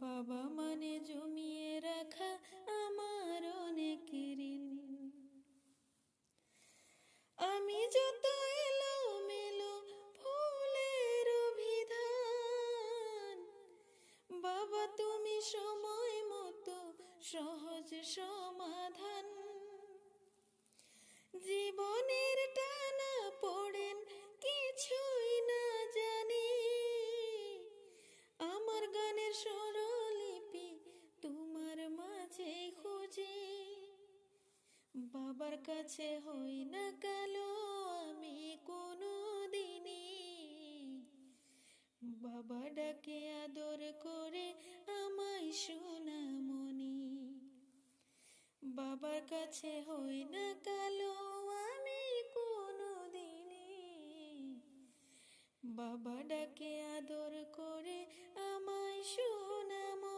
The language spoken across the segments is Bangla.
বাবা মানে জমিয়ে রাখা আমার অনেক ঋণ। আমি যত এলো মেলো ফুলের অভিধান, বাবা তুমি সময় মতো সহজ সমাধান বাবার কাছে হই না কালো, আমি কোনো দিনই বাবা ডাকে আদর করে আমায় সোনামণি। বাবার কাছে হই না কালো, আমি কোনো দিনই বাবা ডাকে আদর করে আমায় সোনামণি।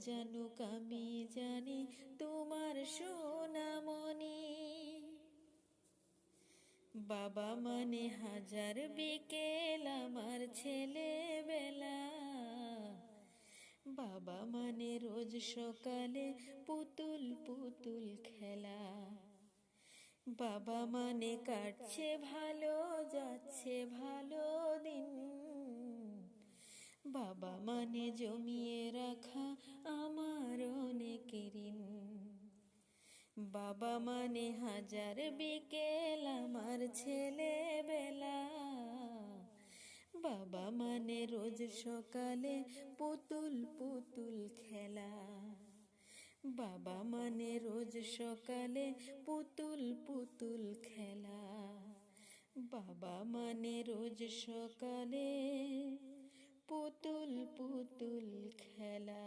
জানুক আমি জানি তোমার সোনামণি। বাবা মানে হাজার বিকেল আমার ছেলেবেলা। বাবা মানে রোজ সকালে পুতুল পুতুল খেলা। বাবা মানে কাটছে ভালো, যাচ্ছে ভালো বাবা মানে জমিয়ে রাখা আমার অনেক ঋণ। বাবা মানে হাজার বিকেল আমার ছেলেবেলা। বাবা মানে রোজ সকালে পুতুল পুতুল খেলা। বাবা মানে রোজ সকালে পুতুল পুতুল খেলা। বাবা মানে রোজ সকালে পুতুল পুতুল খেলা।